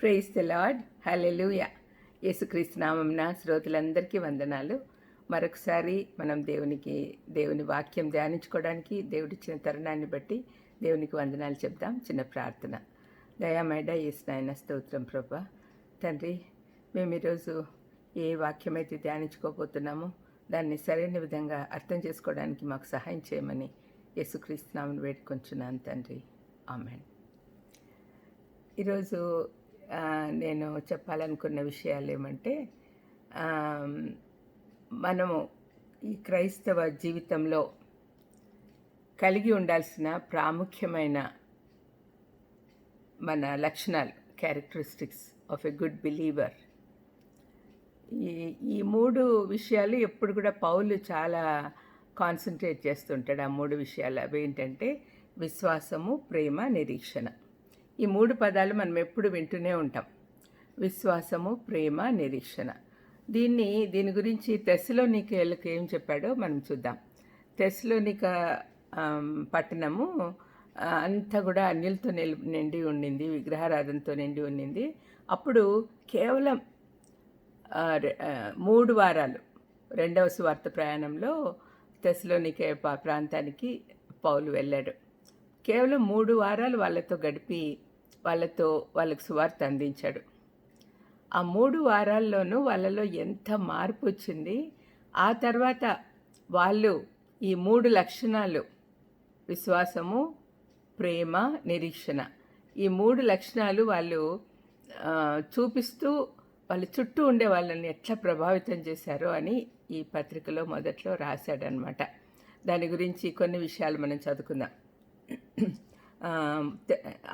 Praise the lord hallelujah యేసుక్రీస్తు నామంన శ్రోతలందరికీ వందనాలు. మరొకసారి మనం దేవునికి దేవుని వాక్యం ధ్యానించుకోవడానికి దేవుడిచ్చిన తరుణాన్ని బట్టి దేవునికి వందనాలు చెప్దాం. చిన్న ప్రార్థన. దయామేడ నాయన స్తోత్రం ప్రభా. తండ్రి మేము ఈరోజు ఏ వాక్యం అయితే ధ్యానించుకోబోతున్నామో దాన్ని సరైన విధంగా అర్థం చేసుకోవడానికి మాకు సహాయం చేయమని యేసుక్రీస్తునామని వేడుకొంచున్నాను తండ్రి. ఆమెన్. ఈరోజు నేను చెప్పాలనుకున్న విషయాలు ఏమంటే మనము ఈ క్రైస్తవ జీవితంలో కలిగి ఉండాల్సిన ప్రాముఖ్యమైన మన లక్షణాలు characteristics of a good believer ఈ ఈ మూడు విషయాలు ఎప్పుడు కూడా పౌలు చాలా కాన్సన్ట్రేట్ చేస్తుంటాడు. ఆ మూడు విషయాలు అవి ఏంటంటే విశ్వాసము ప్రేమ నిరీక్షణ. ఈ మూడు పదాలు మనం ఎప్పుడు వింటూనే ఉంటాం. విశ్వాసము ప్రేమ నిరీక్షణ. దీన్ని దీని గురించి తెస్సలోనికేలకు ఏం చెప్పాడో మనం చూద్దాం. తెస్సలోనిక పట్టణము అంతా కూడా అన్యులతో నిల్ నిండి ఉండింది విగ్రహారాధనతో నిండి ఉండింది. అప్పుడు కేవలం మూడు వారాలు రెండవ సువార్త ప్రయాణంలో తెస్సలోనికే ప్రాంతానికి పౌలు వెళ్ళాడు. కేవలం మూడు వారాలు వాళ్ళతో గడిపి వాళ్ళతో వాళ్ళకు సువార్త అందించాడు. ఆ మూడు వారాల్లోనూ వాళ్ళలో ఎంత మార్పు వచ్చింది ఆ తర్వాత వాళ్ళు ఈ మూడు లక్షణాలు విశ్వాసము ప్రేమ నిరీక్షణ ఈ మూడు లక్షణాలు వాళ్ళు చూపిస్తూ వాళ్ళ చుట్టూ ఉండే వాళ్ళని ఎట్లా ప్రభావితం చేశారో అని ఈ పత్రికలో మొదట్లో రాశాడనమాట దాని గురించి కొన్ని విషయాలు మనం చదువుకుందాం.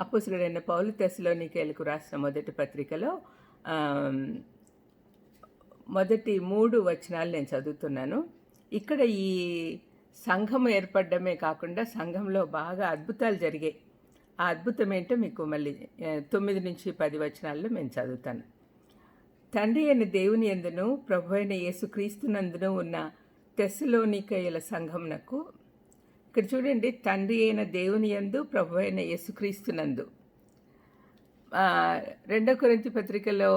అప్పుసులుడైన పౌలు తెస్సలోనికేలకు రాసిన మొదటి పత్రికలో మొదటి మూడు వచనాలు నేను చదువుతున్నాను. ఇక్కడ ఈ సంఘం ఏర్పడమే కాకుండా సంఘంలో బాగా అద్భుతాలు జరిగాయి. ఆ అద్భుతం ఏంటో మీకు మళ్ళీ తొమ్మిది నుంచి పది వచనాల్లో నేను చదువుతాను. తండ్రి అయిన దేవుని ఎందును ప్రభు అయిన యేసుక్రీస్తునందును ఉన్న తెస్సలోనికయ్యల సంఘంనకు ఇక్కడ చూడండి తండ్రి అయిన దేవుని యందు ప్రభు అయిన యేసుక్రీస్తునందు రెండో కొరింథీ పత్రికలో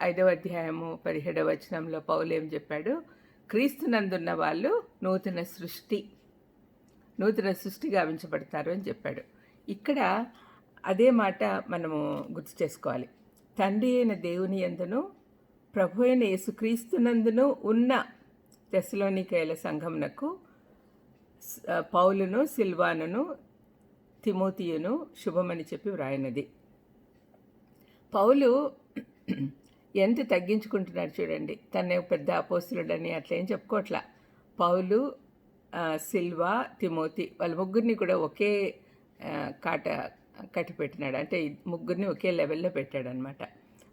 ఐదవ అధ్యాయము పదిహేడవ వచనంలో పౌలు ఏం చెప్పాడు? క్రీస్తునందున్న వాళ్ళు నూతన సృష్టి నూతన సృష్టి గావించబడతారు అని చెప్పాడు. ఇక్కడ అదే మాట మనము గుర్తు చేసుకోవాలి. తండ్రి అయిన దేవుని ఎందును ప్రభు అయిన యేసుక్రీస్తునందును ఉన్న తెస్సలోనికైల సంఘమునకు పౌలును సిల్వానును తిమోతియును శుభమని చెప్పి వ్రాయినది. పౌలు ఎంత తగ్గించుకుంటున్నాడు చూడండి. తన పెద్ద అపోస్తులుడని అట్లా ఏం చెప్పుకోవట్లా. పౌలు సిల్వా తిమోతి వాళ్ళ ముగ్గురిని కూడా ఒకే కాట కట్టి పెట్టినాడు అంటే ముగ్గురిని ఒకే లెవెల్లో పెట్టాడనమాట.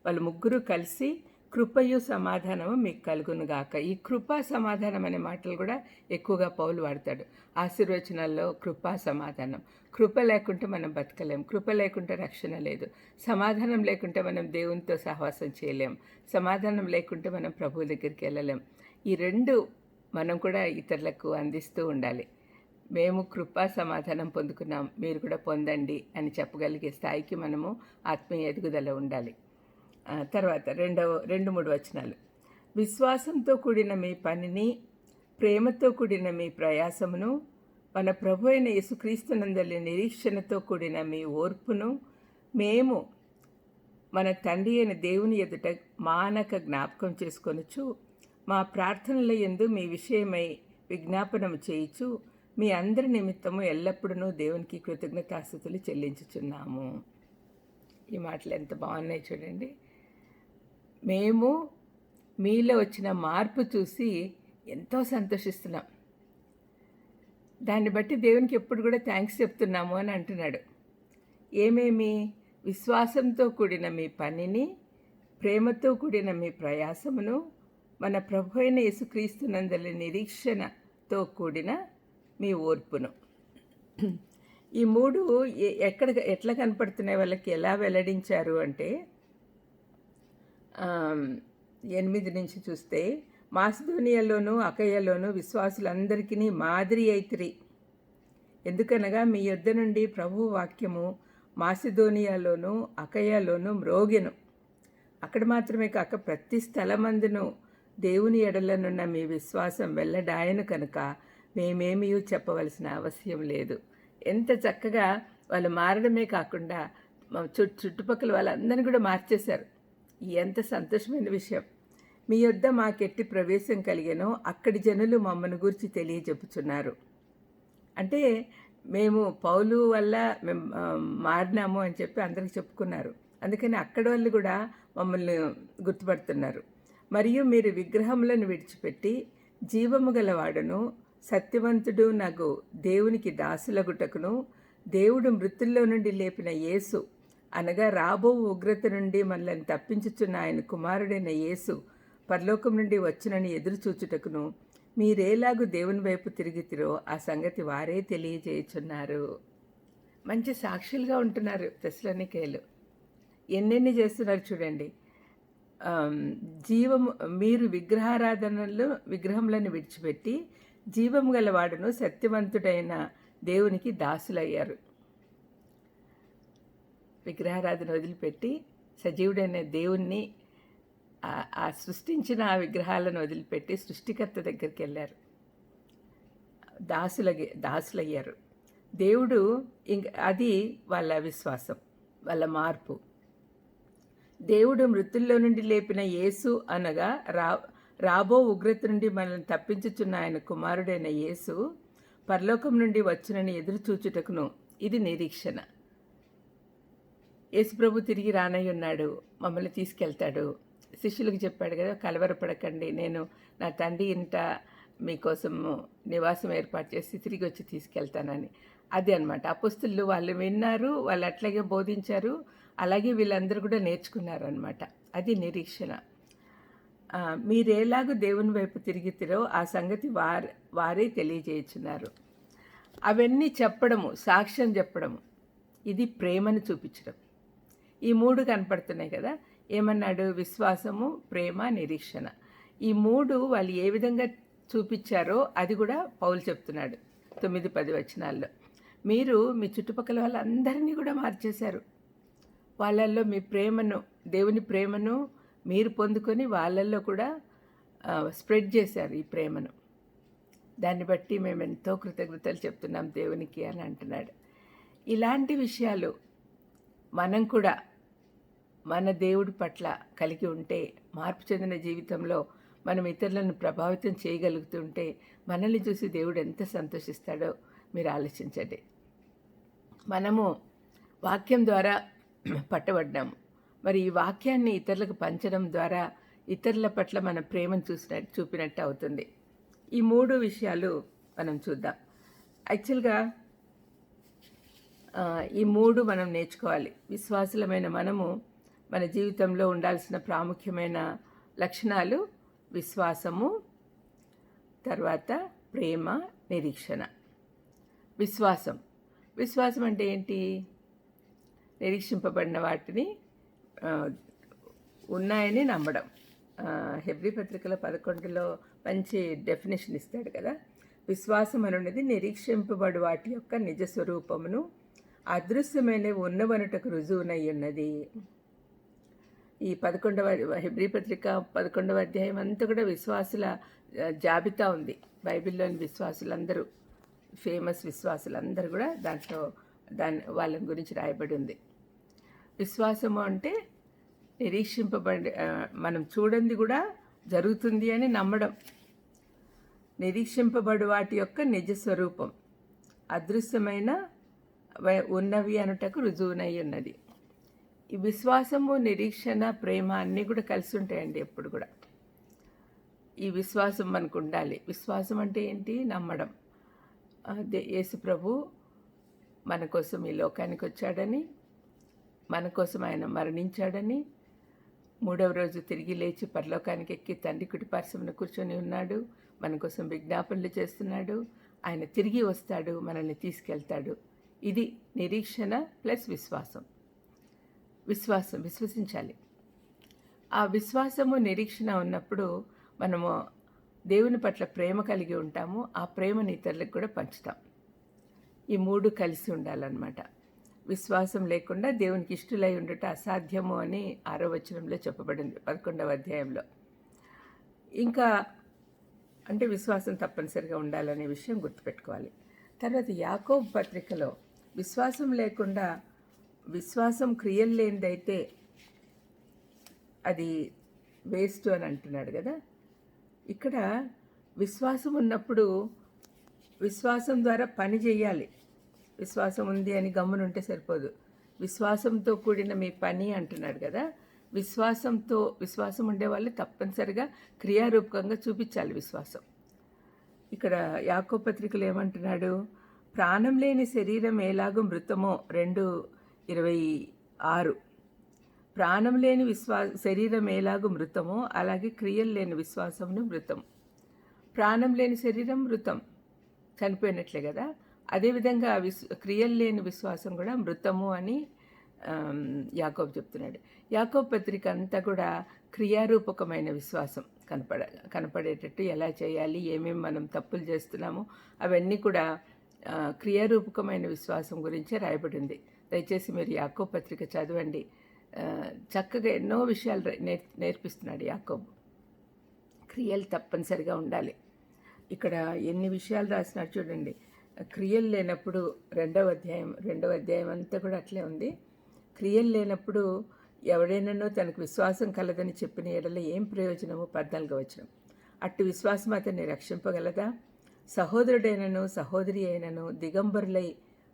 వాళ్ళు ముగ్గురు కలిసి కృపయు సమాధానము మీకు కలుగునుగాక ఈ కృపా సమాధానం అనే మాటలు కూడా ఎక్కువగా పౌలు వాడతాడు. ఆశీర్వచనాల్లో కృపా సమాధానం. కృప లేకుంటే మనం బతకలేం. కృప లేకుంటే రక్షణ లేదు. సమాధానం లేకుంటే మనం దేవునితో సహవాసం చేయలేం. సమాధానం లేకుంటే మనం ప్రభు దగ్గరికి వెళ్ళలేం. ఈ రెండు మనం కూడా ఇతరులకు అందిస్తూ ఉండాలి. మేము కృపా సమాధానం పొందుకున్నాం. మీరు కూడా పొందండి అని చెప్పగలిగే స్థాయికి మనము ఆత్మీయ ఎదుగుదల ఉండాలి. తర్వాత రెండవ రెండు మూడు వచనాలు. విశ్వాసంతో కూడిన మీ పనిని ప్రేమతో కూడిన మీ ప్రయాసమును మన ప్రభు అయిన యేసుక్రీస్తునందలి నిరీక్షణతో కూడిన మీ ఓర్పును మేము మన తండ్రి అయిన దేవుని ఎదుట మానక జ్ఞాపకం చేసుకొనుచు మా ప్రార్థనల యందు మీ విషయమై విజ్ఞాపనము చేయుచు మీ అందరి నిమిత్తము ఎల్లప్పుడూ దేవునికి కృతజ్ఞతాస్థుతులు చెల్లించుచున్నాము. ఈ మాటలు ఎంత బాగున్నాయి చూడండి. మేము మీలో వచ్చిన మార్పు చూసి ఎంతో సంతోషిస్తున్నాం. దాన్ని బట్టి దేవునికి ఎప్పుడు కూడా థ్యాంక్స్ చెప్తున్నాము అని అంటున్నాడు. ఏమేమి? విశ్వాసంతో కూడిన మీ పనిని ప్రేమతో కూడిన మీ ప్రయాసమును మన ప్రభు అయిన యేసుక్రీస్తునందలి నిరీక్షణతో కూడిన మీ ఓర్పును. ఈ మూడు ఎక్కడ ఎట్లా కనపడుతున్నాయి? వాళ్ళకి ఎలా వెల్లడించారు అంటే ఎనిమిది నుంచి చూస్తే మాసిధోనియాలోను అకయ్యలోనూ విశ్వాసులందరికీ మాదిరి అయితిరి. ఎందుకనగా మీ యొద్ద నుండి ప్రభు వాక్యము మాసిధోనియాలోను అకయ్యలోను మ్రోగెను. అక్కడ మాత్రమే కాక ప్రతి స్థలమందును దేవుని ఎడలనున్న మీ విశ్వాసం వెళ్ళడాయను కనుక మేమేమీ చెప్పవలసిన అవసరం లేదు. ఎంత చక్కగా వాళ్ళు మారడమే కాకుండా చుట్టుపక్కల వాళ్ళందరినీ కూడా మార్చేశారు. ఎంత సంతోషమైన విషయం. మీ యొద్ద మాకెట్టి ప్రవేశం కలిగానో అక్కడి జనులు మమ్మల్ని గురించి తెలియజెప్పుచున్నారు. అంటే మేము పౌలు వల్ల మేము మారినాము అని చెప్పి అందరికి చెప్పుకున్నారు. అందుకని అక్కడ వాళ్ళు కూడా మమ్మల్ని గుర్తుపడుతున్నారు. మరియు మీరు విగ్రహములను విడిచిపెట్టి జీవము గలవాడును సత్యవంతుడు నగు దేవునికి దాసులగుటకును దేవుడు మృతుల్లో నుండి లేపిన యేసు అనగా రాబో ఉగ్రత నుండి మనల్ని తప్పించుచున్న ఆయన కుమారుడైన యేసు పరలోకం నుండి వచ్చునని ఎదురుచూచుటకును మీరేలాగు దేవుని వైపు తిరిగితిరో ఆ సంగతి వారే తెలియజేయుచున్నారు. మంచి సాక్షులుగా ఉంటున్నారు తెస్లోనికేలు ఎన్నెన్ని చేస్తున్నారు చూడండి. జీవము మీరు విగ్రహారాధనలు విగ్రహములను విడిచిపెట్టి జీవము గలవాడును సత్యవంతుడైన దేవునికి దాసులయ్యారు. విగ్రహారాధన వదిలిపెట్టి సజీవుడైన దేవుణ్ణి ఆ- సృష్టించిన ఆ విగ్రహాలను వదిలిపెట్టి సృష్టికర్త దగ్గరికి వెళ్ళారు. దాసుల దాసులయ్యారు. దేవుడు ఇంక అది వాళ్ళ విశ్వాసం వాళ్ళ మార్పు. దేవుడు మృతుల్లో నుండి లేపిన యేసు అనగా రా రాబో ఉగ్రత నుండి మనల్ని తప్పించుచున్న ఆయన కుమారుడైన యేసు పరలోకం నుండి వచ్చునని ఎదురు చూచుటకును ఇది నిరీక్షణ. యేసుప్రభు తిరిగి రానై ఉన్నాడు మమ్మల్ని తీసుకెళ్తాడు. శిష్యులకు చెప్పాడు కదా కలవరపడకండి నేను నా తండ్రి ఇంట మీకోసం నివాసం ఏర్పాటు చేసి తిరిగి వచ్చి తీసుకెళ్తానని. అది అనమాట అపుస్తులు వాళ్ళు విన్నారు వాళ్ళు అట్లాగే బోధించారు అలాగే వీళ్ళందరూ కూడా నేర్చుకున్నారు అనమాట అది నిరీక్షణ. మీరేలాగూ దేవుని వైపు తిరిగితిరో ఆ సంగతి వారు వారే తెలియజేయుచున్నారు. అవన్నీ చెప్పడము సాక్ష్యం చెప్పడము ఇది ప్రేమను చూపించడం. ఈ మూడు కనపడుతున్నాయి కదా. ఏమన్నాడు? విశ్వాసము ప్రేమ నిరీక్షణ. ఈ మూడు వాళ్ళు ఏ విధంగా చూపించారో అది కూడా పౌలు చెప్తున్నాడు తొమ్మిది పది వచనాల్లో. మీరు మీ చుట్టుపక్కల వాళ్ళందరినీ కూడా మార్చేశారు. వాళ్ళల్లో మీ ప్రేమను దేవుని ప్రేమను మీరు పొందుకొని వాళ్ళల్లో కూడా స్ప్రెడ్ చేశారు ఈ ప్రేమను. దాన్ని బట్టి మేము ఎంతో కృతజ్ఞతలు చెప్తున్నాం దేవునికి అని అంటున్నాడు. ఇలాంటి విషయాలు మనం కూడా మన దేవుడి పట్ల కలిగి ఉంటే మార్పు చెందిన జీవితంలో మనం ఇతరులను ప్రభావితం చేయగలుగుతుంటే మనల్ని చూసి దేవుడు ఎంత సంతోషిస్తాడో మీరు ఆలోచించండి. మనము వాక్యం ద్వారా పట్టబడ్డాము. మరి ఈ వాక్యాన్ని ఇతరులకు పంచడం ద్వారా ఇతరుల పట్ల మన ప్రేమను చూసినట్టు చూపినట్టు అవుతుంది. ఈ మూడు విషయాలు మనం చూద్దాం. యాక్చువల్గా ఈ మూడు మనం నేర్చుకోవాలి. విశ్వాసులమైన మనము మన జీవితంలో ఉండాల్సిన ప్రాముఖ్యమైన లక్షణాలు విశ్వాసము తర్వాత ప్రేమ నిరీక్షణ. విశ్వాసం. విశ్వాసం అంటే ఏంటి? నిరీక్షింపబడిన వాటిని ఉన్నాయని నమ్మడం. హెబ్రి పత్రికల పదకొండులో మంచి డెఫినేషన్ ఇస్తాడు కదా. విశ్వాసం అనున్నది నిరీక్షింపబడు వాటి యొక్క నిజ స్వరూపమును అదృశ్యమైనవి ఉన్నవనుటకు రుజువునై ఉన్నది. ఈ పదకొండవ హెబ్రీ పత్రిక పదకొండవ అధ్యాయం అంతా కూడా విశ్వాసుల జాబితా ఉంది. బైబిల్లోని విశ్వాసులందరూ ఫేమస్ విశ్వాసులందరూ కూడా దాంట్లో దాని వాళ్ళని గురించి రాయబడి ఉంది. విశ్వాసము అంటే నిరీక్షింపబడి మనం చూడండి కూడా జరుగుతుంది అని నమ్మడం. నిరీక్షింపబడు వాటి యొక్క నిజ స్వరూపం. అదృశ్యమైన ఉన్నవి అనుటకు రుజువునై ఉన్నది. ఈ విశ్వాసము నిరీక్షణ ప్రేమ అన్నీ కూడా కలిసి ఉంటాయండి ఎప్పుడు కూడా. ఈ విశ్వాసం మనకు ఉండాలి. విశ్వాసం అంటే ఏంటి? నమ్మడం. అదే యేసు ప్రభు మన కోసం ఈ లోకానికి వచ్చాడని మన కోసం ఆయన మరణించాడని మూడవ రోజు తిరిగి లేచి పరలోకానికి ఎక్కి తండ్రి కుటిపార్శ్వమున కూర్చొని ఉన్నాడు. మన కోసం విజ్ఞాపనలు చేస్తున్నాడు. ఆయన తిరిగి వస్తాడు మనల్ని తీసుకెళ్తాడు. ఇది నిరీక్షణ ప్లస్ విశ్వాసం. విశ్వాసం విశ్వసించాలి. ఆ విశ్వాసము నిరీక్షణ ఉన్నప్పుడు మనము దేవుని పట్ల ప్రేమ కలిగి ఉంటాము. ఆ ప్రేమని ఇతరులకు కూడా పంచుతాం. ఈ మూడు కలిసి ఉండాలన్నమాట. విశ్వాసం లేకుండా దేవునికి ఇష్టలై ఉండటం అసాధ్యము అని ఆరో వచనంలో చెప్పబడింది పదకొండవ అధ్యాయంలో. ఇంకా అంటే విశ్వాసం తప్పనిసరిగా ఉండాలనే విషయం గుర్తుపెట్టుకోవాలి. తర్వాత యాకోబ్ పత్రికలో విశ్వాసం లేకుండా విశ్వాసం క్రియలు లేనిదైతే అది వేస్ట్ అని అంటున్నాడు కదా. ఇక్కడ విశ్వాసం ఉన్నప్పుడు విశ్వాసం ద్వారా పని చేయాలి. విశ్వాసం ఉంది అని గమ్మునుంటే సరిపోదు. విశ్వాసంతో కూడిన మీ పని అంటున్నాడు కదా. విశ్వాసంతో విశ్వాసం ఉండే వాళ్ళు తప్పనిసరిగా క్రియారూపకంగా చూపించాలి విశ్వాసం. ఇక్కడ యాకో పత్రికలు ఏమంటున్నాడు? ప్రాణం లేని శరీరం ఎలాగో మృతమో రెండు ఇరవై ఆరు. ప్రాణం లేని విశ్వా శరీరం ఎలాగో మృతమో అలాగే క్రియలు లేని విశ్వాసమును మృతం. ప్రాణం లేని శరీరం మృతం. చనిపోయినట్లే కదా? అదేవిధంగా విశ్ క్రియలు లేని విశ్వాసం కూడా మృతము అని యాకోబ్ చెప్తున్నాడు. యాకోబ్ పత్రిక అంతా కూడా క్రియారూపకమైన విశ్వాసం కనపడ కనపడేటట్టు ఎలా చేయాలి ఏమేమి మనం తప్పులు చేస్తున్నామో అవన్నీ కూడా క్రియారూపకమైన విశ్వాసం గురించే రాయబడింది. దయచేసి మీరు యాకోబ్ పత్రిక చదవండి. చక్కగా ఎన్నో విషయాలు నేర్ నేర్పిస్తున్నాడు యాకోబ్. క్రియలు తప్పనిసరిగా ఉండాలి. ఇక్కడ ఎన్ని విషయాలు రాసినారు చూడండి. క్రియలు లేనప్పుడు రెండవ అధ్యాయం రెండవ అధ్యాయం అంతా కూడా అట్లే ఉంది. క్రియలు లేనప్పుడు ఎవడైనానో తనకు విశ్వాసం కలదని చెప్పిన ఎడల ఏం ప్రయోజనము పద్నాలుగు వచనం. అట్టు విశ్వాసం అతన్ని రక్షింపగలదా? సహోదరుడైనను సహోదరి అయినను దిగంబరులై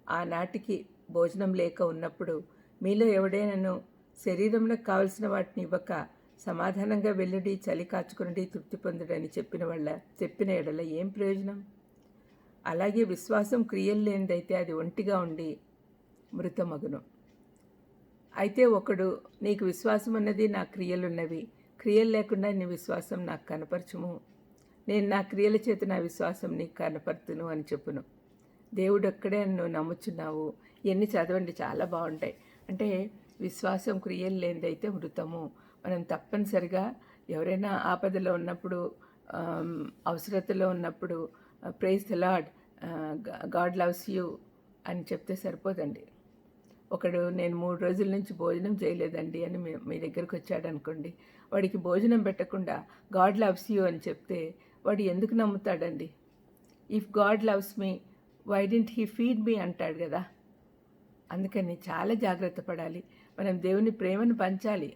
ఆనాటికి భోజనం లేక ఉన్నప్పుడు మీలో ఎవడైనాను శరీరంలో కావలసిన వాటిని ఇవ్వక సమాధానంగా వెళ్ళుడి చలి కాచుకుని తృప్తి పొందుడని చెప్పిన వాళ్ళ చెప్పిన ఎడల ఏం ప్రయోజనం? అలాగే విశ్వాసం క్రియలు లేనిదైతే అది ఒంటిగా ఉండి మృతమగును. అయితే ఒకడు నీకు విశ్వాసం ఉన్నది నా క్రియలున్నవి క్రియలు లేకుండా నీ విశ్వాసం నాకు కనపరచుము. నేను నా క్రియల చేత నా విశ్వాసం నీకు కనపరుతును అని చెప్పును. దేవుడు ఒక్కడే నువ్వు నమ్ముచున్నావు. ఇవన్నీ చదవండి చాలా బాగుంటాయి. అంటే విశ్వాసం క్రియలు లేనిదైతే మృతము. మనం తప్పనిసరిగా ఎవరైనా ఆపదలో ఉన్నప్పుడు అవసరతలో ఉన్నప్పుడు praise the Lord God loves you అని చెప్తే సరిపోదండి. ఒకడు నేను మూడు రోజుల నుంచి భోజనం చేయలేదండి అని మీ మీ దగ్గరకు వచ్చాడు అనుకోండి వాడికి భోజనం పెట్టకుండా గాడ్ లవ్స్ యూ అని చెప్తే వాడు ఎందుకు నమ్ముతాడండి? If God loves me why didn't he feed me అంటాడు కదా. అందుకని చాలా జాగ్రత్త పడాలి. మనం దేవుని ప్రేమను పంచాలి.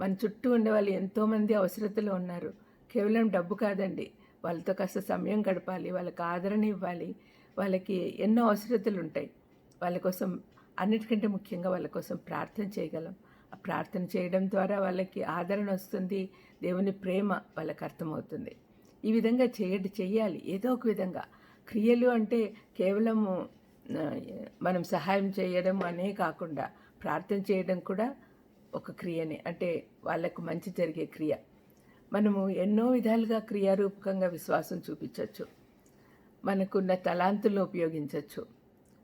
మన చుట్టూ ఉండే వాళ్ళు ఎంతోమంది అవసరతలో ఉన్నారు. కేవలం డబ్బు కాదండి. వాళ్ళతో కాస్త సమయం గడపాలి. వాళ్ళకి ఆదరణ ఇవ్వాలి. వాళ్ళకి ఎన్నో అవసరతలు ఉంటాయి. వాళ్ళ కోసం అన్నిటికంటే ముఖ్యంగా వాళ్ళ కోసం ప్రార్థన చేయగలం. ఆ ప్రార్థన చేయడం ద్వారా వాళ్ళకి ఆదరణ వస్తుంది. దేవుని ప్రేమ వాళ్ళకి అర్థమవుతుంది. ఈ విధంగా చేయటి చేయాలి. ఏదో ఒక విధంగా. క్రియలు అంటే కేవలము మనం సహాయం చేయడం అనే కాకుండా ప్రార్థన చేయడం కూడా ఒక క్రియనే. అంటే వాళ్ళకు మంచి జరిగే క్రియ. మనము ఎన్నో విధాలుగా క్రియారూపకంగా విశ్వాసం చూపించవచ్చు మనకున్న తలాంతులను ఉపయోగించవచ్చు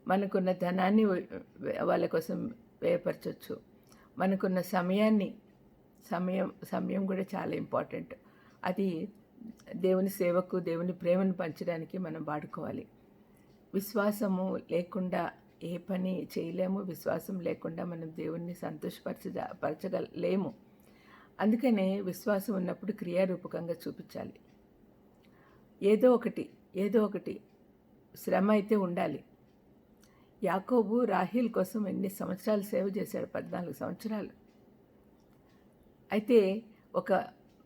మనకున్న ధనాన్ని వాళ్ళ కోసం వ్యయపరచవచ్చు మనకున్న సమయాన్ని సమయం సమయం కూడా చాలా ఇంపార్టెంట్. అది దేవుని సేవకు దేవుని ప్రేమను పంచడానికి మనం వాడుకోవాలి. విశ్వాసము లేకుండా ఏ పని చేయలేము విశ్వాసం లేకుండా మనం దేవుణ్ణి సంతోషపరచ పరచగలేము. అందుకనే విశ్వాసం ఉన్నప్పుడు క్రియారూపకంగా చూపించాలి. ఏదో ఒకటి ఏదో ఒకటి శ్రమ అయితే ఉండాలి. యాకోబు రాహీల్ కోసం ఎన్ని సంవత్సరాలు సేవ చేశాడు? పద్నాలుగు సంవత్సరాలు. అయితే ఒక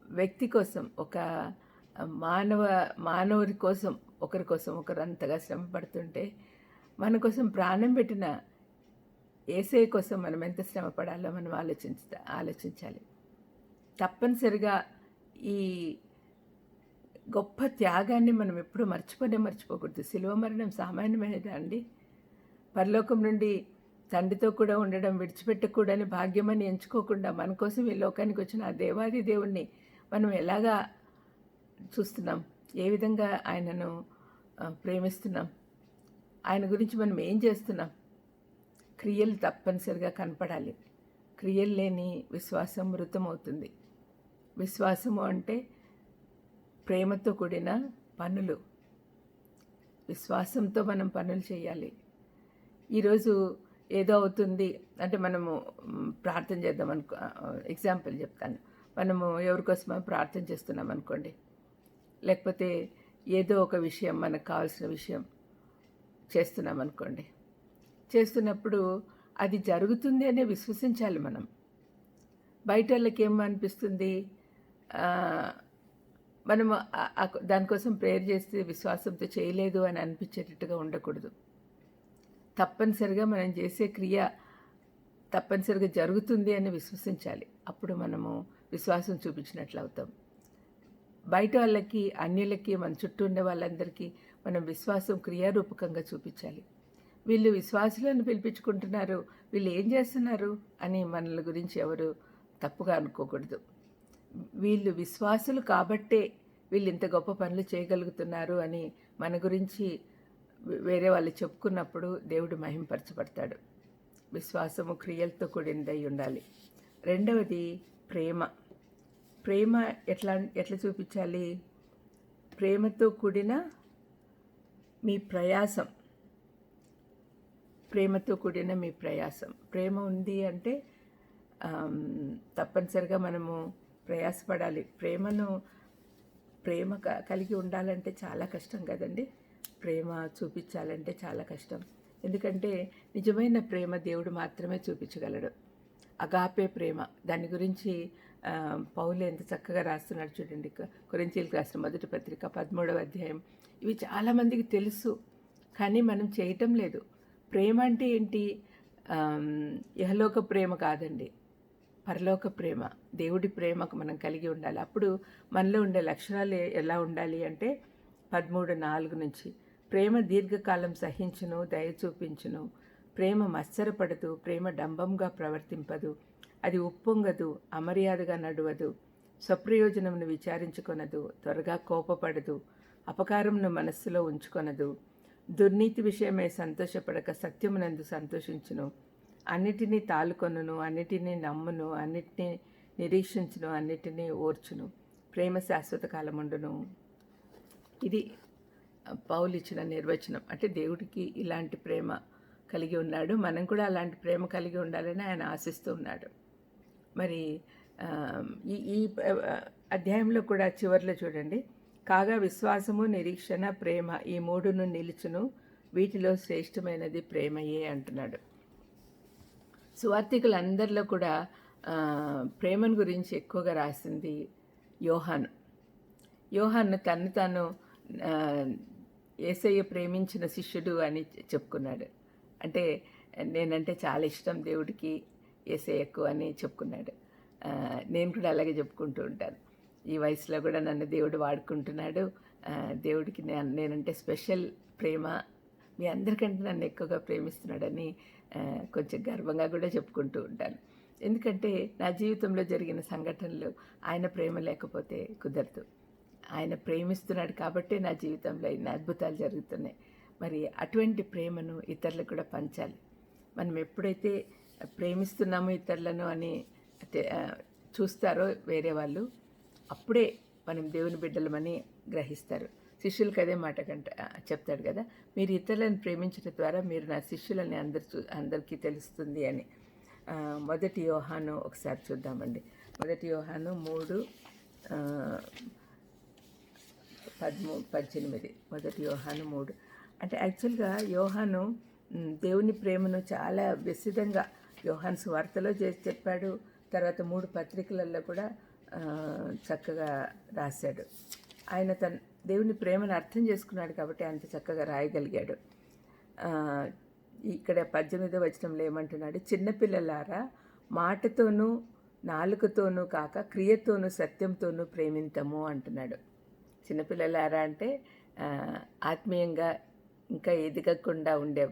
వ్యక్తి కోసం ఒక మానవ మానవుడి కోసం ఒకరి కోసం ఒకరు అంతగా శ్రమ పడుతుంటే మన కోసం ప్రాణం పెట్టిన ఏసే కోసం మనం ఎంత శ్రమ పడాలో మనం ఆలోచించ ఆలోచించాలి. తప్పనిసరిగా ఈ గొప్ప త్యాగాన్ని మనం ఎప్పుడూ మర్చిపోనే మర్చిపోకూడదు. శిలువ మరణం సామాన్యమైనదా అండి పరలోకం నుండి తండ్రితో కూడా ఉండడం విడిచిపెట్టకూడని భాగ్యమని ఎంచుకోకుండా మన కోసం ఈ లోకానికి వచ్చిన ఆ దేవాది దేవుణ్ణి మనం ఎలాగా చూస్తున్నాం? ఏ విధంగా ఆయనను ప్రేమిస్తున్నాం. ఆయన గురించి మనం ఏం చేస్తున్నాం? క్రియలు తప్పనిసరిగా కనపడాలి. క్రియలు లేని విశ్వాసం మృతమవుతుంది. విశ్వాసము అంటే ప్రేమతో కూడిన పనులు. విశ్వాసంతో మనం పనులు చేయాలి. ఈరోజు ఏదో అవుతుంది అంటే మనము ప్రార్థన చేద్దాం అనుకో ఎగ్జాంపుల్ చెప్తాను. మనము ఎవరికోసమో ప్రార్థన చేస్తున్నాం అనుకోండి. లేకపోతే ఏదో ఒక విషయం మనకు కావాల్సిన విషయం చేస్తున్నాం అనుకోండి చేస్తున్నప్పుడు అది జరుగుతుంది అనే విశ్వసించాలి మనం. బయట వాళ్ళకి ఏం అనిపిస్తుంది మనం దానికోసం ప్రేయర్ చేస్తే విశ్వాసంతో చేయలేదు అని అనిపించేటట్టుగా ఉండకూడదు. తప్పనిసరిగా మనం చేసే క్రియ తప్పనిసరిగా జరుగుతుంది అని విశ్వసించాలి. అప్పుడు మనము విశ్వాసం చూపించినట్లు అవుతాం. బయట వాళ్ళకి అన్యులకి మన చుట్టూ ఉండే వాళ్ళందరికీ మనం విశ్వాసం క్రియారూపకంగా చూపించాలి. వీళ్ళు విశ్వాసులను పిలిపించుకుంటున్నారు వీళ్ళు ఏం చేస్తున్నారు అని మనల గురించి ఎవరు తప్పుగా అనుకోకూడదు. వీళ్ళు విశ్వాసులు కాబట్టే వీళ్ళు ఇంత గొప్ప పనులు చేయగలుగుతున్నారు అని మన గురించి వేరే వాళ్ళు చెప్పుకున్నప్పుడు దేవుడు మహింపరచబడతాడు. విశ్వాసము క్రియలతో కూడినదై ఉండాలి. రెండవది ప్రేమ. ప్రేమ ఎట్లా ఎట్లా చూపించాలి? ప్రేమతో కూడిన మీ ప్రయాసం. ప్రేమతో కూడిన మీ ప్రయాసం. ప్రేమ ఉంది అంటే తప్పనిసరిగా మనము ప్రయాసపడాలి. ప్రేమను ప్రేమ క- కలిగి ఉండాలంటే చాలా కష్టం కదండి. ప్రేమ చూపించాలంటే చాలా కష్టం. ఎందుకంటే నిజమైన ప్రేమ దేవుడు మాత్రమే చూపించగలడు. అగాపే ప్రేమ. దాని గురించి పౌలు ఎంత చక్కగా రాస్తున్నాడు చూడండి. కొరించీలకు రాసిన మొదటి పత్రిక పదమూడవ అధ్యాయం. ఇవి చాలామందికి తెలుసు కానీ మనం చేయటం లేదు. ప్రేమ అంటే ఏంటి? యహలోక ప్రేమ కాదండి. పరలోక ప్రేమ దేవుడి ప్రేమకు మనం కలిగి ఉండాలి. అప్పుడు మనలో ఉండే లక్షణాలు ఎలా ఉండాలి అంటే పదమూడు నాలుగు నుంచి ప్రేమ దీర్ఘకాలం సహించును దయ చూపించును. ప్రేమ మత్సరపడదు ప్రేమ డంబంగా ప్రవర్తింపదు. అది ఉప్పొంగదు అమర్యాదగా నడువదు. స్వప్రయోజనమును విచారించుకొనదు త్వరగా కోపపడదు అపకారమును మనస్సులో ఉంచుకొనదు. దుర్నీతి విషయమై సంతోషపడక సత్యమునందు సంతోషించును. అన్నిటినీ తాలుకొనును అన్నిటినీ నమ్మును అన్నిటినీ నిరీక్షించును అన్నిటినీ ఓర్చును. ప్రేమ శాశ్వత కాలముండును. ఇది పౌలు ఇచ్చిన నిర్వచనం. అంటే దేవుడికి ఇలాంటి ప్రేమ కలిగి ఉన్నాడు. మనం కూడా అలాంటి ప్రేమ కలిగి ఉండాలని ఆయన ఆశిస్తూ ఉన్నాడు. మరి ఈ ఈ అధ్యాయంలో కూడా చివరిలో చూడండి. కాగా విశ్వాసము నిరీక్షణ ప్రేమ ఈ మూడును నిలుచును వీటిలో శ్రేష్టమైనది ప్రేమయే అంటున్నాడు. సువార్థికులందరిలో కూడా ప్రేమను గురించి ఎక్కువగా రాసింది యోహాను. యోహాన్ తను తాను ఏసయ్య ప్రేమించిన శిష్యుడు అని చెప్పుకున్నాడు. అంటే నేనంటే చాలా ఇష్టం దేవుడికి ఏసయ్యకు అని చెప్పుకున్నాడు. నేను కూడా అలాగే చెప్పుకుంటూ ఉంటాను. ఈ వయసులో కూడా నన్ను దేవుడు వాడుకుంటున్నాడు. దేవుడికి నేను నేనంటే స్పెషల్ ప్రేమ. మీ అందరికంటే నన్ను ఎక్కువగా ప్రేమిస్తున్నాడని కొంచెం గర్వంగా కూడా చెప్పుకుంటూ ఉంటాను. ఎందుకంటే నా జీవితంలో జరిగిన సంఘటనలు ఆయన ప్రేమ లేకపోతే కుదరదు. ఆయన ప్రేమిస్తున్నాడు కాబట్టే నా జీవితంలో ఇన్ని అద్భుతాలు జరుగుతున్నాయి. మరి అటువంటి ప్రేమను ఇతరులకు కూడా పంచాలి. మనం ఎప్పుడైతే ప్రేమిస్తున్నాము ఇతరులను అని చూస్తారో వేరే వాళ్ళు అప్పుడే మనం దేవుని బిడ్డలమని గ్రహిస్తారు. శిష్యులకి అదే మాట కంట చెప్తాడు కదా మీరు ఇతరులను ప్రేమించడం ద్వారా మీరు నా శిష్యులని అందరు చూ అందరికీ తెలుస్తుంది అని. మొదటి యోహాను ఒకసారి చూద్దామండి. మొదటి యోహాను మూడు ఆ, పదమూ పద్దెనిమిది. మొదటి యోహాను మూడు. అంటే యాక్చువల్గా యోహాను దేవుని ప్రేమను చాలా విశిదంగా యోహాన్స్ వార్తలో చేసి చెప్పాడు. తర్వాత మూడు పత్రికలలో కూడా చక్కగా రాశాడు. ఆయన తన దేవుని ప్రేమను అర్థం చేసుకున్నాడు కాబట్టి అంత చక్కగా రాయగలిగాడు. ఇక్కడ పద్దెనిమిదో వచనంలో ఏమంటున్నాడు? చిన్నపిల్లలారా మాటతోనూ నాలుకతోనూ కాక క్రియతోనూ సత్యంతోనూ ప్రేమింతము అంటున్నాడు. చిన్నపిల్లలారా అంటే ఆత్మీయంగా ఇంకా ఎదగకుండా ఉండే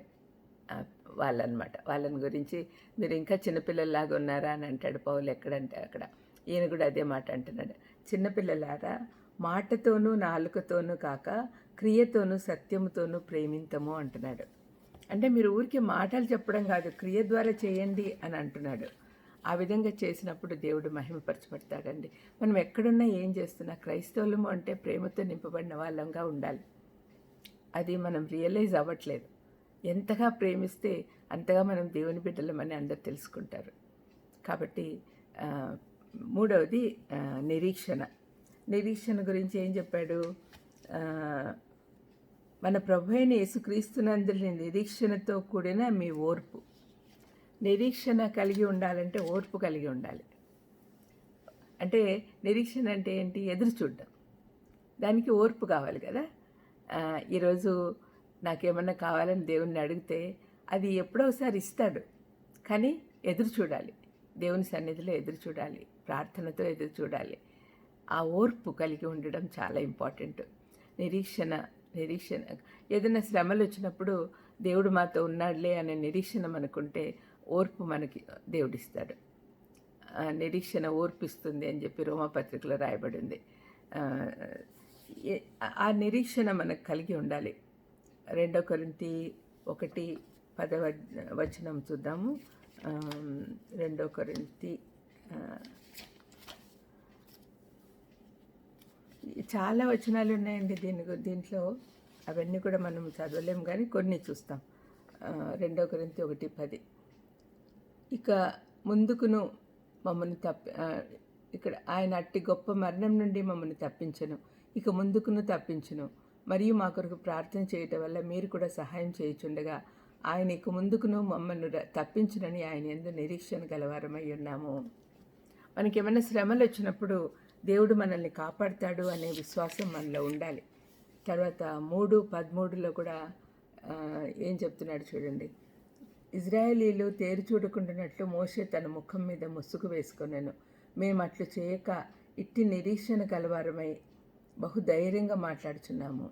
వాళ్ళనమాట. వాళ్ళని గురించి మీరు ఇంకా చిన్నపిల్లల్లాగా ఉన్నారా? అని అంటాడు పౌలు ఎక్కడంటే అక్కడ. ఈయన కూడా అదే మాట అంటున్నాడు. చిన్నపిల్లలారా మాటతోనూ నాలుకతోనూ కాక క్రియతోనూ సత్యముతోనూ ప్రేమింతము అంటున్నాడు. అంటే మీరు ఊరికి మాటలు చెప్పడం కాదు క్రియ ద్వారా చేయండి అని అంటున్నాడు. ఆ విధంగా చేసినప్పుడు దేవుడు మహిమపరచబడతాడండి. మనం ఎక్కడున్నా ఏం చేస్తున్నా క్రైస్తవులము అంటే ప్రేమతో నింపబడిన వాళ్ళంగా ఉండాలి. అది మనం రియలైజ్ అవ్వట్లేదు. ఎంతగా ప్రేమిస్తే అంతగా మనం దేవుని బిడ్డలమని అందరు తెలుసుకుంటారు. కాబట్టి మూడవది నిరీక్షణ. నిరీక్షణ గురించి ఏం చెప్పాడు? మన ప్రభు అయిన యేసుక్రీస్తునందుని నిరీక్షణతో కూడిన మీ ఓర్పు. నిరీక్షణ కలిగి ఉండాలంటే ఓర్పు కలిగి ఉండాలి. అంటే నిరీక్షణ అంటే ఏంటి? ఎదురు చూడడం. దానికి ఓర్పు కావాలి కదా. ఈరోజు నాకేమన్నా కావాలని దేవుణ్ణి అడిగితే అది ఎప్పుడో ఒకసారి ఇస్తాడు. కానీ ఎదురు చూడాలి. దేవుని సన్నిధిలో ఎదురు చూడాలి. ప్రార్థనతో ఎదురు చూడాలి. ఆ ఓర్పు కలిగి ఉండడం చాలా ఇంపార్టెంట్. నిరీక్షణ నిరీక్షణ. ఏదైనా శ్రమలు వచ్చినప్పుడు దేవుడు మాతో ఉన్నాడులే అనే నిరీక్షణ మనకుంటే ఓర్పు మనకి దేవుడిస్తాడు. ఆ, నిరీక్షణ ఓర్పిస్తుంది అని చెప్పి రోమపత్రికలో రాయబడింది. ఆ నిరీక్షణ మనకు కలిగి ఉండాలి. రెండో కొరింతి ఒకటి పదవ వచనం చూద్దాము. రెండో కొరింతి చాలా వచనాలు ఉన్నాయండి దీని గు- దీంట్లో. అవన్నీ కూడా మనం చదవలేము కానీ కొన్ని చూస్తాం. రెండో కొరింతి ఒకటి పది. ఇక ముందుకును మమ్మల్ని తప్పి ఇక్కడ ఆయన అట్టి గొప్ప మరణం నుండి మమ్మల్ని తప్పించను. ఇక ముందుకును తప్పించను. మరియు మా కొరకు ప్రార్థన చేయటం వల్ల మీరు కూడా సహాయం చేయుచుండగా ఆయన ఇక ముందుకును మమ్మల్ని తప్పించునని ఆయన ఎందు నిరీక్షణ గలవారమై ఉన్నాము. మనకి ఏమైనా శ్రమలు వచ్చినప్పుడు దేవుడు మనల్ని కాపాడుతాడు అనే విశ్వాసం మనలో ఉండాలి. తర్వాత మూడు పదమూడులో కూడా ఏం చెప్తున్నాడు చూడండి. ఇజ్రాయేలీలు తేరు చూడకుండానట్లు మోషే తన ముఖం మీద ముసుగు వేసుకున్నాను మేము అట్లు చేయక ఇట్టి నిరీక్షణ కలవారమై బహు ధైర్యంగా మాట్లాడుచున్నాము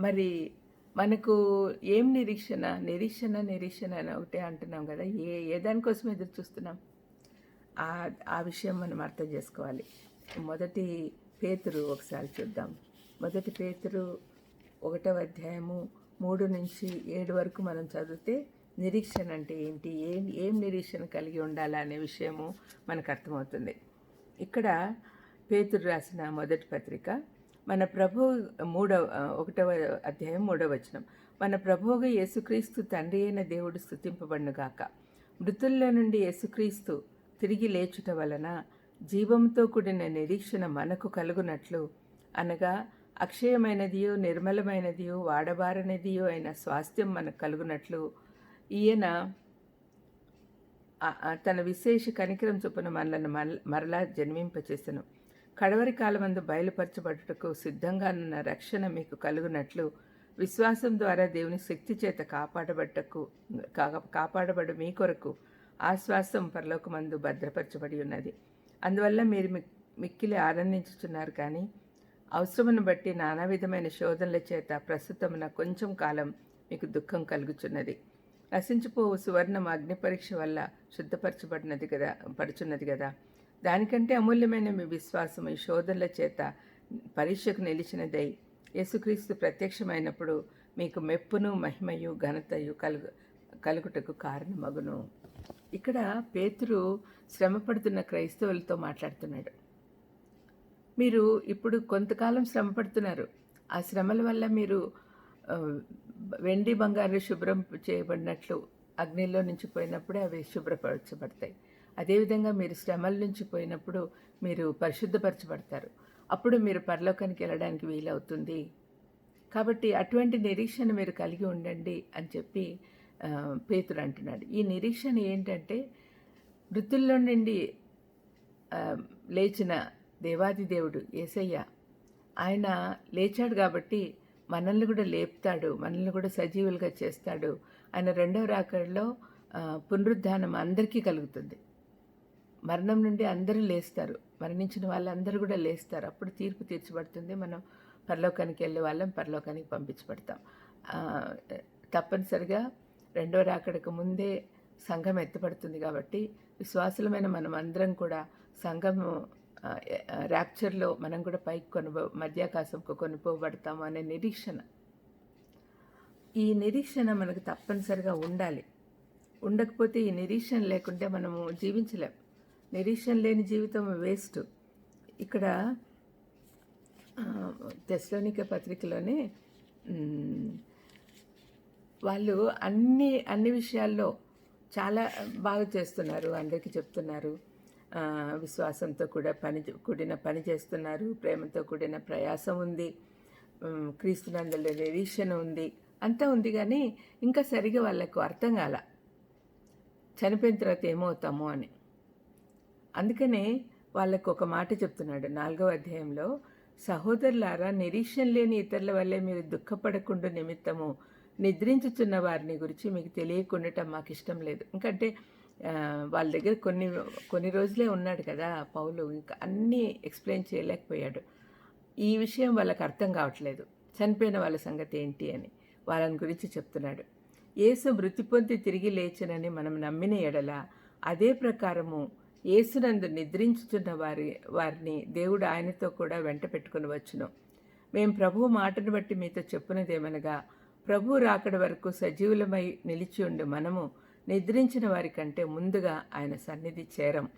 మరి మనకు ఏం నిరీక్షణ? నిరీక్షణ నిరీక్షణ అని ఒకటే అంటున్నాం కదా. ఏ ఏ దానికోసం ఎదురు చూస్తున్నాం? ఆ ఆ విషయం మనం అర్థం చేసుకోవాలి. మొదటి పేతురు ఒకసారి చూద్దాం. మొదటి పేతురు ఒకటవ అధ్యాయము మూడు నుంచి ఏడు వరకు మనం చదివితే నిరీక్షణ అంటే ఏంటి? ఏం ఏం నిరీక్షణ కలిగి ఉండాలా అనే విషయము మనకు అర్థమవుతుంది. ఇక్కడ పేతురు రాసిన మొదటి పత్రిక మన ప్రభు మూడవ ఒకటవ అధ్యాయం మూడవ వచనం. మన ప్రభువుగా యేసుక్రీస్తు తండ్రి అయిన దేవుడు స్థుతింపబడునుగాక మృతుల్లో నుండి యేసుక్రీస్తు తిరిగి లేచుట వలన జీవంతో కూడిన నిరీక్షణ మనకు కలుగునట్లు అనగా అక్షయమైనదియో నిర్మలమైనదియో వాడబారనిదియో అయిన స్వాస్థ్యం మనకు కలుగునట్లు ఈయన తన విశేష కనికరం చొప్పున మనలను మరల- మరలా జన్మింపచేసెను. కడవరి కాలమందు బయలుపరచబడుటకు సిద్ధంగా ఉన్న రక్షణ మీకు కలుగునట్లు విశ్వాసం ద్వారా దేవుని శక్తి చేత కాపాడబడ్డకు కా- కాపాడబడు మీ కొరకు ఆశ్వాసం పరలోకమందు భద్రపరచబడి ఉన్నది. అందువల్ల మీరు మిక్- మిక్కిలి ఆనందించుచున్నారు కానీ అవసరమును బట్టి నానా విధమైన శోధనల చేత ప్రస్తుతం కొంచెం కాలం మీకు దుఃఖం కలుగుచున్నది. నశించిపోవు సువర్ణం అగ్ని పరీక్ష వల్ల శుద్ధపరచబడినది కదా పడుచున్నది కదా. దానికంటే అమూల్యమైన మీ విశ్వాసం ఈ శోధనల చేత పరీక్షకు నిలిచినదై యేసుక్రీస్తు ప్రత్యక్షమైనప్పుడు మీకు మెప్పును మహిమయు ఘనతయు కలుగు కలుగుటకు కారణమగును. ఇక్కడ పేతురు శ్రమపడుతున్న క్రైస్తవులతో మాట్లాడుతున్నాడు. మీరు ఇప్పుడు కొంతకాలం శ్రమపడుతున్నారు. ఆ శ్రమల వల్ల మీరు వెండి బంగారు శుభ్రం చేయబడినట్లు అగ్నిలో నుంచి పోయినప్పుడే అవి శుభ్రపరచబడతాయి. అదేవిధంగా మీరు శ్రమల నుంచి పోయినప్పుడు మీరు పరిశుద్ధపరచబడతారు. అప్పుడు మీరు పరలోకానికి వెళ్ళడానికి వీలవుతుంది. కాబట్టి అటువంటి నిరీక్షణ మీరు కలిగి ఉండండి అని చెప్పి పేతుడు పేతురు అంటున్నాడు. ఈ నిరీక్షణ ఏంటంటే మృతుల్లో నుండి లేచిన దేవాది దేవుడు ఏసయ్య ఆయన లేచాడు కాబట్టి మనల్ని కూడా లేపుతాడు మనల్ని కూడా సజీవులుగా చేస్తాడు ఆయన రెండవ రాకడలో పునరుద్ధానం అందరికీ కలుగుతుంది. మరణం నుండి అందరూ లేస్తారు. మరణించిన వాళ్ళందరూ కూడా లేస్తారు. అప్పుడు తీర్పు తీర్చబడుతుంది. మనం పరలోకానికి వెళ్ళే వాళ్ళం పరలోకానికి పంపించబడతాం. తప్పనిసరిగా రెండో రాకడకు ముందే సంఘం ఎత్తపడుతుంది కాబట్టి విశ్వాసులమైన మనం అందరం కూడా సంఘము ర్యాప్చర్లో మనం కూడా పైకి కొనుపో మధ్యాకాశంకు కొనుపోబడతాము అనే నిరీక్షణ. ఈ నిరీక్షణ మనకు తప్పనిసరిగా ఉండాలి. ఉండకపోతే ఈ నిరీక్షణ లేకుంటే మనము జీవించలేం. నిరీక్షణ లేని జీవితం వేస్ట్. ఇక్కడ తెస్లోనిక పత్రికలోనే వాళ్ళు అన్ని అన్ని విషయాల్లో చాలా బాగా చేస్తున్నారు అందరికీ చెప్తున్నారు. విశ్వాసంతో కూడా పని కూడిన పని చేస్తున్నారు. ప్రేమతో కూడిన ప్రయాసం ఉంది. క్రీస్తునందులో నిరీక్షణ ఉంది. అంతా ఉంది కానీ ఇంకా సరిగా వాళ్ళకు అర్థం కాల. చనిపోయిన తర్వాత ఏమవుతామో అని. అందుకనే వాళ్ళకు ఒక మాట చెప్తున్నాడు నాలుగవ అధ్యాయంలో సహోదరులారా నిరీక్షణ లేని ఇతరుల వల్లే మీరు దుఃఖపడకుండా నిమిత్తము నిద్రించుచున్న వారిని గురించి మీకు తెలియకుండటం మాకు ఇష్టం లేదు. ఎందుకంటే వాళ్ళ దగ్గర కొన్ని కొన్ని రోజులే ఉన్నాడు కదా పౌలు. ఇంకా అన్నీ ఎక్స్ప్లెయిన్ చేయలేకపోయాడు. ఈ విషయం వాళ్ళకి అర్థం కావట్లేదు. చనిపోయిన వాళ్ళ సంగతి ఏంటి అని వాళ్ళని గురించి చెప్తున్నాడు. యేసు మృతి పొంది తిరిగి లేచనని మనం నమ్మిన ఎడల అదే ప్రకారము యేసునందు నిద్రించుతున్న వారి వారిని దేవుడు ఆయనతో కూడా వెంట పెట్టుకుని వచ్చును. మేము ప్రభు మాటను బట్టి మీతో చెప్పునదేమనగా ప్రభు రాకడ వరకు సజీవులమై నిలిచి ఉండి మనము నిద్రించిన వారి కంటే ముందుగా ఆయన సన్నిధి చేరం.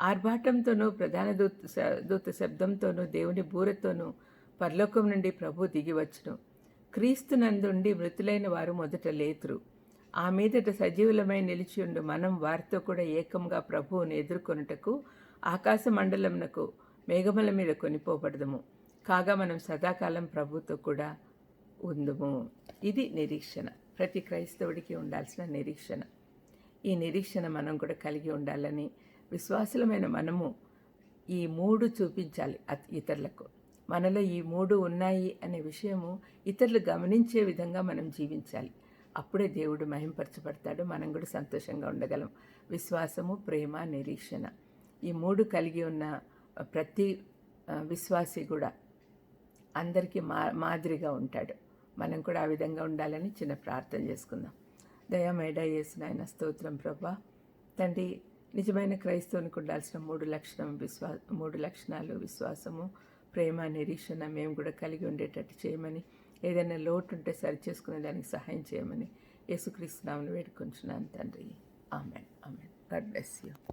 ఆర్భాటంతోనూ ప్రధాన దూత దూత శబ్దంతోనూ దేవుని బూరతోనూ పరలోకం నుండి ప్రభు దిగివచ్చును క్రీస్తు నందుండి మృతులైన వారు మొదట లేతురు. ఆ మీదట సజీవులమై నిలిచి ఉండు మనం వారితో కూడా ఏకంగా ప్రభువుని ఎదుర్కొనుటకు ఆకాశ మండలమునకు మేఘముల మీద కొనిపోబడదము. కాగా మనం సదాకాలం ప్రభుతో కూడా ఉందము. ఇది నిరీక్షణ. ప్రతి క్రైస్తవుడికి ఉండాల్సిన నిరీక్షణ. ఈ నిరీక్షణ మనం కూడా కలిగి ఉండాలని విశ్వాసులమైన మనము ఈ మూడు చూపించాలి ఇతరులకు. మనలో ఈ మూడు ఉన్నాయి అనే విషయము ఇతరులు గమనించే విధంగా మనం జీవించాలి. అప్పుడే దేవుడు మహింపరచబడతాడు మనం కూడా సంతోషంగా ఉండగలం. విశ్వాసము ప్రేమ నిరీక్షణ. ఈ మూడు కలిగి ఉన్న ప్రతి విశ్వాసి కూడా అందరికీ మా మాదిరిగా ఉంటాడు. మనం కూడా ఆ విధంగా ఉండాలని చిన్న ప్రార్థన చేసుకుందాం. దయామేడా చేసిన ఆయన స్తోత్రం ప్రభా. తండ్రి నిజమైన క్రైస్తవునికి ఉండాల్సిన మూడు లక్షణం విశ్వా మూడు లక్షణాలు విశ్వాసము ప్రేమ నిరీక్షణ మేము కూడా కలిగి ఉండేటట్టు చేయమని ఏదైనా లోటు ఉంటే సరి చేసుకునే దానికి సహాయం చేయమని యేసుక్రీస్తునామని వేడుకుంటున్నాను తండ్రి. Amen. Amen. God bless you.